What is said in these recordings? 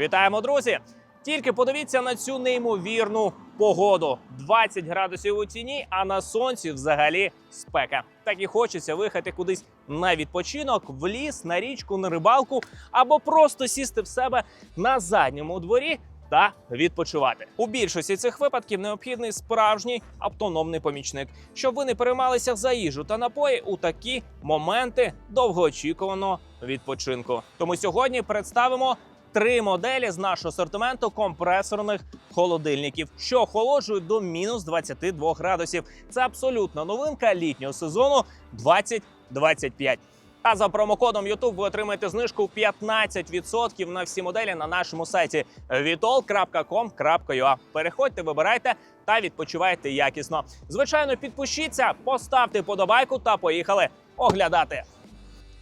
Вітаємо, друзі! Тільки подивіться на цю неймовірну погоду. 20 градусів у тіні, а на сонці взагалі спека. Так і хочеться виїхати кудись на відпочинок, в ліс, на річку, на рибалку або просто сісти в себе на задньому дворі. Та відпочивати у більшості цих випадків необхідний справжній автономний помічник, щоб ви не переймалися за їжу та напої у такі моменти довгоочікуваного відпочинку. Тому сьогодні представимо три моделі з нашого асортименту компресорних холодильників, що охолоджують до мінус 22 градусів. Це абсолютна новинка літнього сезону 2025. А за промокодом YouTube ви отримаєте знижку 15% на всі моделі на нашому сайті vitol.com.ua. Переходьте, вибирайте та відпочивайте якісно. Звичайно, підпишіться, поставте подобайку та поїхали оглядати.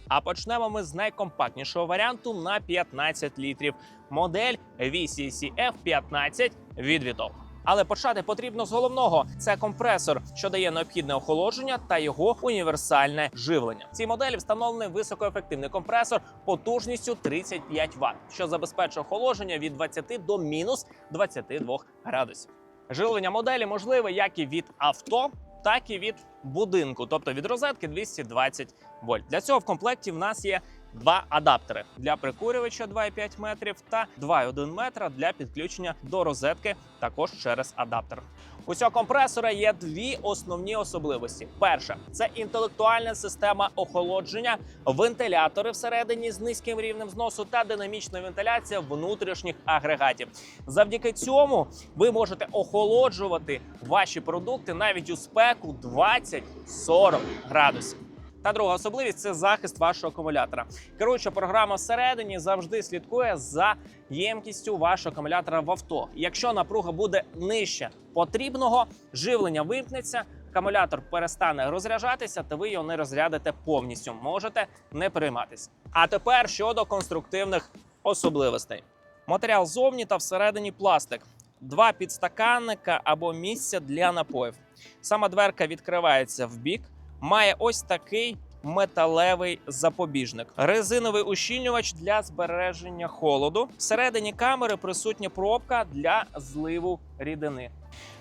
А почнемо ми з найкомпактнішого варіанту на 15 літрів. Модель VCCF 15 від Vitol. Але почати потрібно з головного: це компресор, що дає необхідне охолодження та його універсальне живлення. В цій моделі встановлений високоефективний компресор потужністю 35 Вт, що забезпечує охолодження від 20 до мінус 22 градусів. Живлення моделі можливе як і від авто, так і від будинку, тобто від розетки 220 вольт. Для цього в комплекті в нас є два адаптери для прикурювача 2,5 метрів та 2,1 метра для підключення до розетки також через адаптер. У цього компресора є дві основні особливості: перша це інтелектуальна система охолодження, вентилятори всередині з низьким рівнем зносу та динамічна вентиляція внутрішніх агрегатів. Завдяки цьому ви можете охолоджувати ваші продукти навіть у спеку 20-40 градусів. Та друга особливість це захист вашого акумулятора. Керуюча програма всередині завжди слідкує за ємкістю вашого акумулятора в авто. Якщо напруга буде нижче потрібного, живлення вимкнеться. Акумулятор перестане розряджатися, та ви його не розрядите повністю. Можете не перейматися. А тепер щодо конструктивних особливостей: матеріал зовні та всередині пластик, два підстаканника або місця для напоїв. Сама дверка відкривається в бік має ось такий металевий запобіжник, резиновий ущільнювач для збереження холоду. Всередині камери присутня пробка для зливу рідини.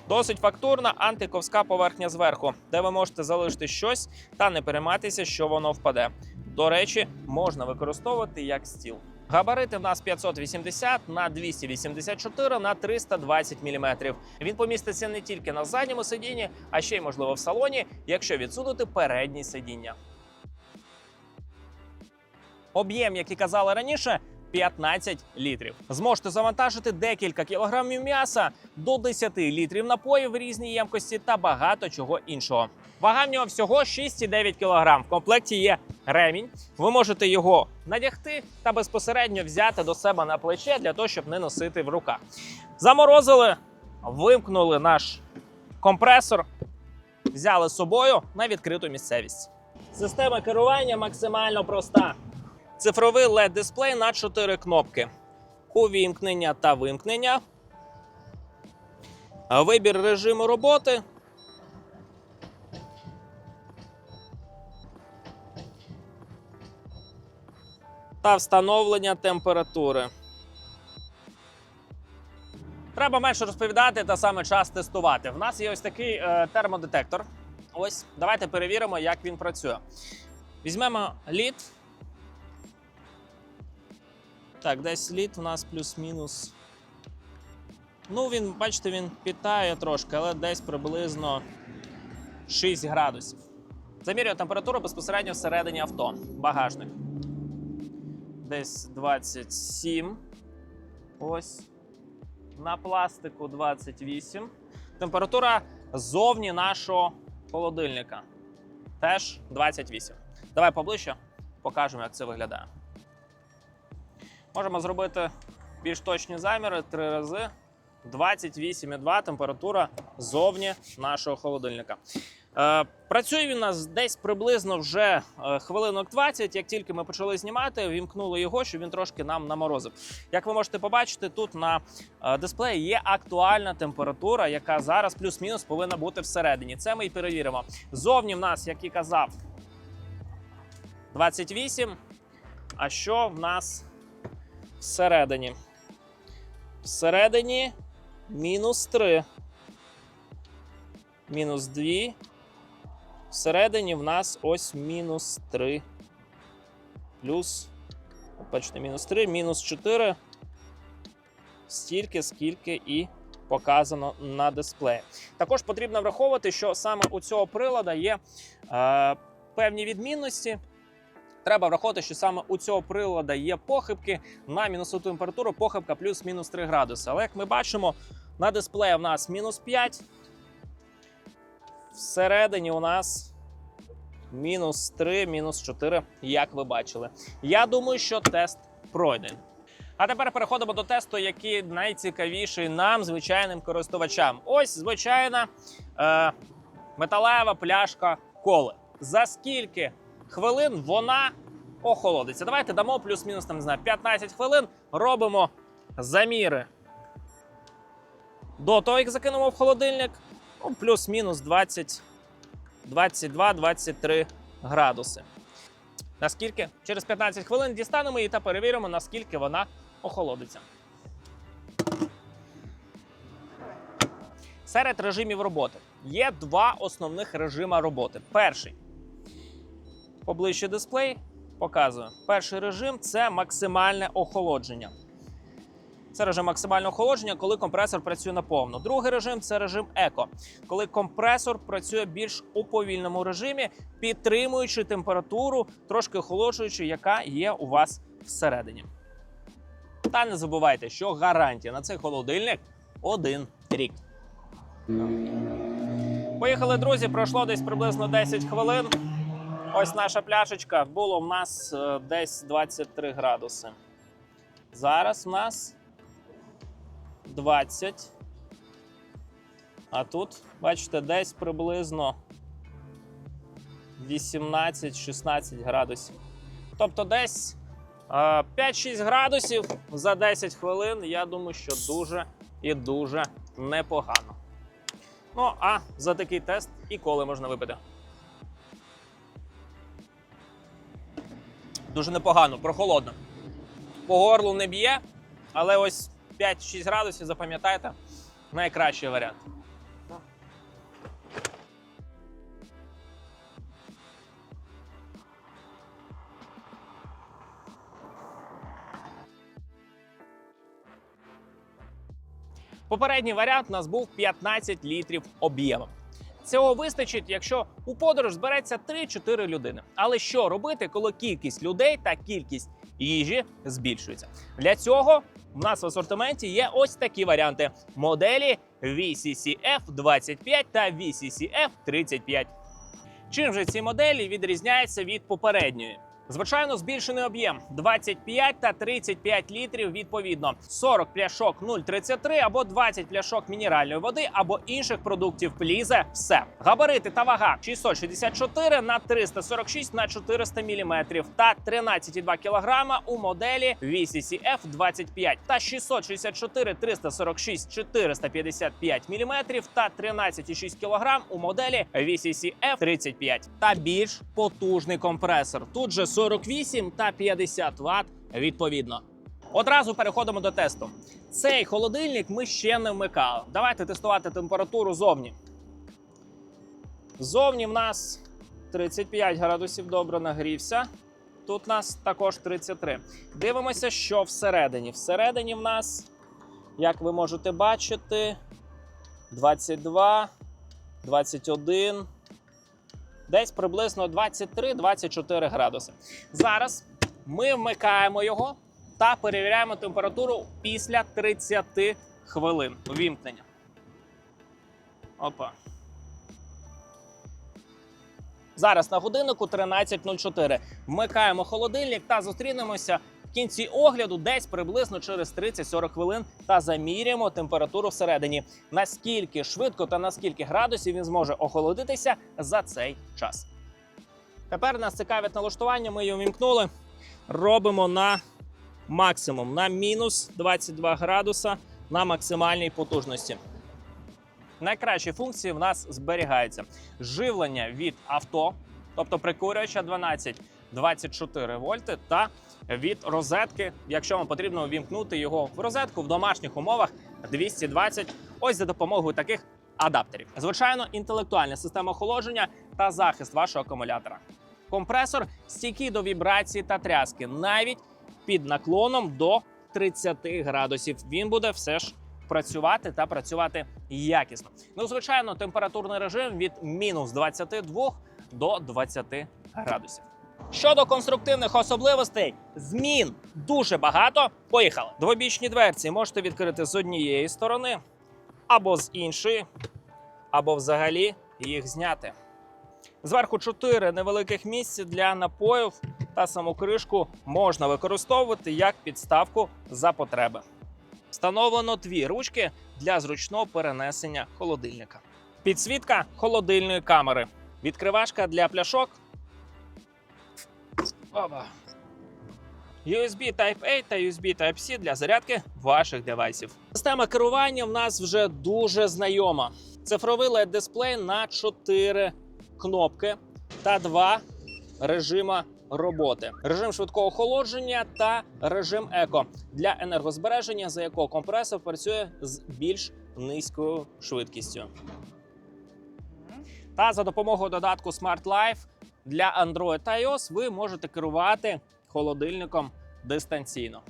Досить фактурна антиковська поверхня зверху, де ви можете залишити щось та не перейматися, що воно впаде. До речі, можна використовувати як стіл. Габарити в нас 580 на 284 на 320 мм. Він поміститься не тільки на задньому сидінні, а ще й можливо в салоні, якщо відсунути передні сидіння. Об'єм, як і казали раніше, 15 літрів. Зможете завантажити декілька кілограмів м'яса до 10 літрів напоїв в різній ємкості та багато чого іншого. Вага в нього всього 6,9 кг. В комплекті є ремінь. Ви можете його надягти та безпосередньо взяти до себе на плече для того, щоб не носити в руках. Заморозили, вимкнули наш компресор, взяли з собою на відкриту місцевість. Система керування максимально проста. Цифровий led дисплей на 4 кнопки: увімкнення та вимкнення, вибір режиму роботи. Та встановлення температури. Треба менше розповідати та саме час тестувати. В нас є ось такий е, термодетектор. Ось, давайте перевіримо, як він працює. Візьмемо лід. Так, десь лід у нас плюс-мінус. Ну, він, бачите, він питає трошки, але десь приблизно 6 градусів. Замірює температуру безпосередньо всередині авто. Багажник. Десь 27. Ось. На пластику 28. Температура ззовні нашого холодильника. Теж 28. Давай поближче покажемо, як це виглядає. Можемо зробити більш точні заміри три рази. 28,2 температура зовні нашого холодильника. Е, працює він у нас десь приблизно вже е, хвилинок 20. Як тільки ми почали знімати, вімкнули його, щоб він трошки нам наморозив. Як ви можете побачити, тут на е, дисплеї є актуальна температура, яка зараз плюс-мінус повинна бути всередині. Це ми і перевіримо. Зовні в нас, як і казав, 28. А що в нас всередині? Всередині мінус 3. Мінус 2. Всередині в нас ось мінус 3. Плюс. Бачите, мінус 3, мінус 4. Стільки, скільки і показано на дисплеї. Також потрібно враховувати, що саме у цього прилада є е, певні відмінності. Треба враховувати, що саме у цього прилада є похибки на мінусову температуру, похибка плюс-мінус 3 градуси. Але як ми бачимо, на дисплеї в нас мінус 5. Всередині у нас мінус 3, мінус 4, як ви бачили. Я думаю, що тест пройде. А тепер переходимо до тесту, який найцікавіший нам, звичайним користувачам. Ось звичайна е, металева пляшка коли. За скільки хвилин вона охолодиться? Давайте дамо плюс-мінус там не знаю, 15 хвилин. Робимо заміри до того, як закинемо в холодильник. Ну, плюс-мінус 20, 22-23 градуси. Наскільки? Через 15 хвилин дістанемо її та перевіримо, наскільки вона охолодиться. Серед режимів роботи є два основних режима роботи. Перший поближче дисплей показує. Перший режим це максимальне охолодження. Це режим максимального охолодження, коли компресор працює наповно. Другий режим це режим еко, коли компресор працює більш у повільному режимі, підтримуючи температуру, трошки охолоджуючи, яка є у вас всередині. Та не забувайте, що гарантія на цей холодильник один рік. Поїхали, друзі. Пройшло десь приблизно 10 хвилин. Ось наша пляшечка. Було в нас е, десь 23 градуси. Зараз в нас 20. А тут, бачите, десь приблизно 18-16 градусів. Тобто десь е, 5-6 градусів за 10 хвилин. Я думаю, що дуже і дуже непогано. Ну, а за такий тест і коли можна випити. Дуже непогано, прохолодно. По горлу не б'є, але ось 5-6 градусів, запам'ятайте, найкращий варіант. Попередній варіант у нас був 15 літрів об'ємом. Цього вистачить, якщо у подорож збереться 3-4 людини. Але що робити, коли кількість людей та кількість їжі збільшується? Для цього в нас в асортименті є ось такі варіанти: моделі VCCF 25 та VCCF 35. Чим же ці моделі відрізняються від попередньої? Звичайно, збільшений об'єм 25 та 35 літрів відповідно. 40 пляшок 0,33 або 20 пляшок мінеральної води або інших продуктів плізе. Все габарити та вага 664 на 346 на 400 мм та 13,2 кг у моделі VCCF 25 та 664 346 455 мм та 13,6 кг у моделі VCCF 35 та більш потужний компресор. Тут же 48 та 50 Вт відповідно. Одразу переходимо до тесту. Цей холодильник ми ще не вмикали. Давайте тестувати температуру зовні. Зовні в нас 35 градусів добре нагрівся. Тут у нас також 33. Дивимося, що всередині. Всередині в нас, як ви можете бачити, 22, 21, десь приблизно 23-24 градуси. Зараз ми вмикаємо його та перевіряємо температуру після 30 хвилин увімкнення. Опа. Зараз на годиннику 13.04. Вмикаємо холодильник та зустрінемося в кінці огляду десь приблизно через 30-40 хвилин та заміряємо температуру всередині. Наскільки швидко та наскільки градусів він зможе охолодитися за цей час. Тепер нас цікавить налаштування. Ми його вімкнули. Робимо на максимум на мінус 22 градуса на максимальній потужності. Найкращі функції в нас зберігаються: живлення від авто, тобто прикурювача 12 24 вольти та від розетки, якщо вам потрібно увімкнути його в розетку в домашніх умовах 220, ось за допомогою таких адаптерів. Звичайно, інтелектуальна система охолодження та захист вашого акумулятора. Компресор стійкий до вібрації та тряски, навіть під наклоном до 30 градусів. Він буде все ж працювати та працювати якісно. Ну, звичайно, температурний режим від мінус 22 до 20 градусів. Щодо конструктивних особливостей, змін дуже багато. Поїхали. Двобічні дверці можете відкрити з однієї сторони, або з іншої, або взагалі їх зняти. Зверху чотири невеликих місця для напоїв та саму кришку можна використовувати як підставку за потреби. Встановлено дві ручки для зручного перенесення холодильника. Підсвітка холодильної камери. Відкривашка для пляшок. Оба. USB Type-A та USB Type-C для зарядки ваших девайсів. Система керування в нас вже дуже знайома. Цифровий led дисплей на 4 кнопки та два режима роботи: режим швидкого охолодження та режим еко для енергозбереження, за якого компресор працює з більш низькою швидкістю. Та за допомогою додатку Smart Life для Android та iOS ви можете керувати холодильником дистанційно.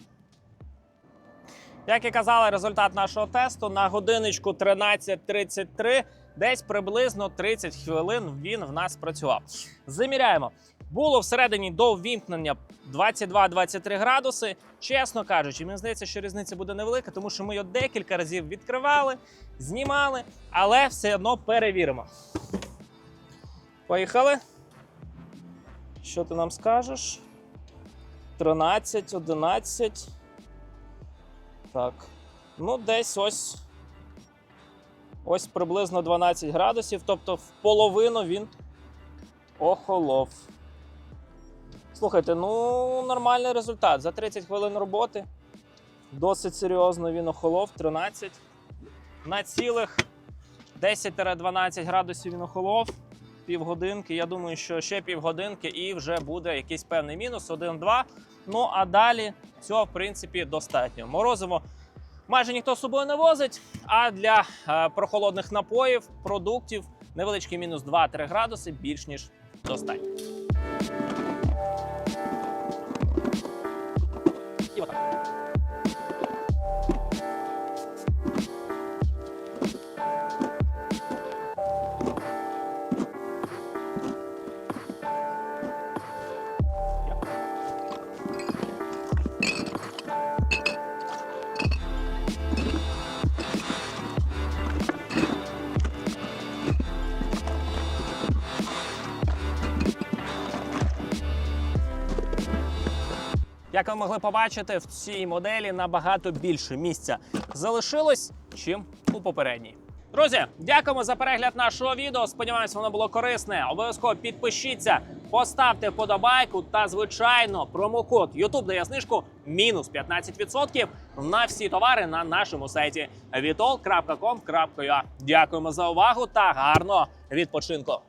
Як і казали, результат нашого тесту на годиночку 13.33, десь приблизно 30 хвилин він в нас працював. Заміряємо. Було всередині до ввімкнення 22-23 градуси. Чесно кажучи, мені здається, що різниця буде невелика, тому що ми його декілька разів відкривали, знімали, але все одно перевіримо. Поїхали. Що ти нам скажеш? 13, 11. Так. Ну, десь ось. Ось приблизно 12 градусів, тобто в половину він охолов. Слухайте, ну нормальний результат. За 30 хвилин роботи. Досить серйозно він охолов 13. На цілих 10-12 градусів він охолов. Півгодинки. Я думаю, що ще півгодинки і вже буде якийсь певний мінус, 1-2. Ну а далі цього, в принципі, достатньо. Морозиво майже ніхто з собою не возить. А для е, прохолодних напоїв, продуктів невеличкий мінус 2-3 градуси більш ніж достатньо. І отак. Як ви могли побачити, в цій моделі набагато більше місця залишилось, чим у попередній. Друзі, дякуємо за перегляд нашого відео. Сподіваємось, воно було корисне. Обов'язково підпишіться, поставте вподобайку та, звичайно, промокод YouTube дає знижку мінус 15% на всі товари на нашому сайті vitol.com.ua. Дякуємо за увагу та гарного відпочинку.